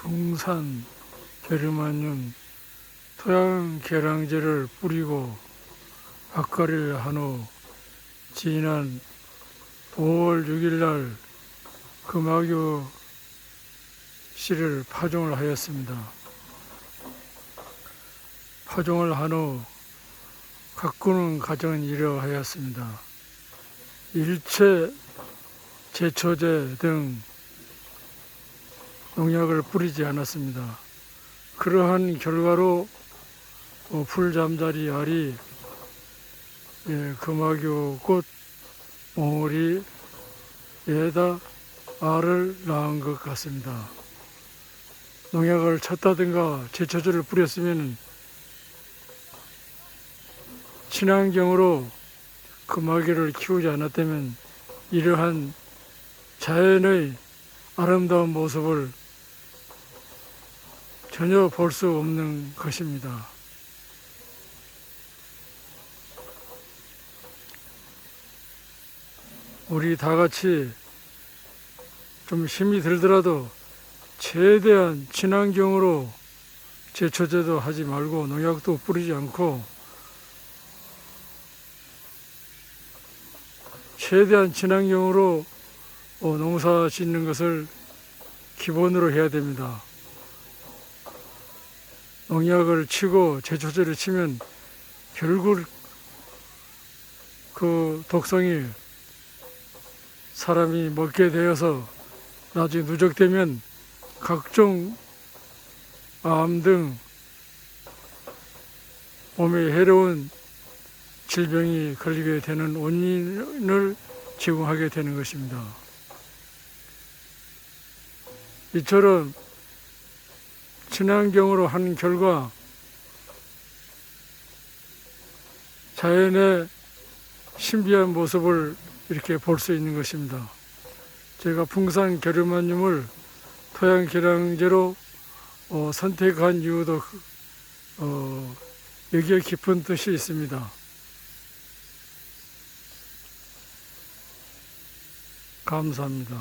풍산 게르마늄 토양 계량제를 뿌리고 박가리를 한 후 지난 5월 6일 날 금화교 씨를 파종을 하였습니다. 파종을 한 후 가꾸는 과정은 이러하였습니다. 일체 제초제 등 농약을 뿌리지 않았습니다. 그러한 결과로 어, 풀잠자리 알이 예, 금화교 꽃 몽울이 에다 알을 낳은 것 같습니다. 농약을 쳤다든가 제초제를 뿌렸으면 친환경으로 금화교를 키우지 않았다면 이러한 자연의 아름다운 모습을 전혀 볼 수 없는 것입니다. 우리 다 같이 좀 힘이 들더라도 최대한 친환경으로 제초제도 하지 말고 농약도 뿌리지 않고 최대한 친환경으로 어, 농사 짓는 것을 기본으로 해야 됩니다. 농약을 치고 제초제를 치면 결국 그 독성이 사람이 먹게 되어서 나중에 누적되면 각종 암 등 몸에 해로운 질병이 걸리게 되는 원인을 제공하게 되는 것입니다. 이처럼 친환경으로 한 결과 자연의 신비한 모습을 이렇게 볼 수 있는 것입니다. 제가 풍산 게르마늄을 토양 계량제로 어, 선택한 이유도 어, 여기에 깊은 뜻이 있습니다. 감사합니다.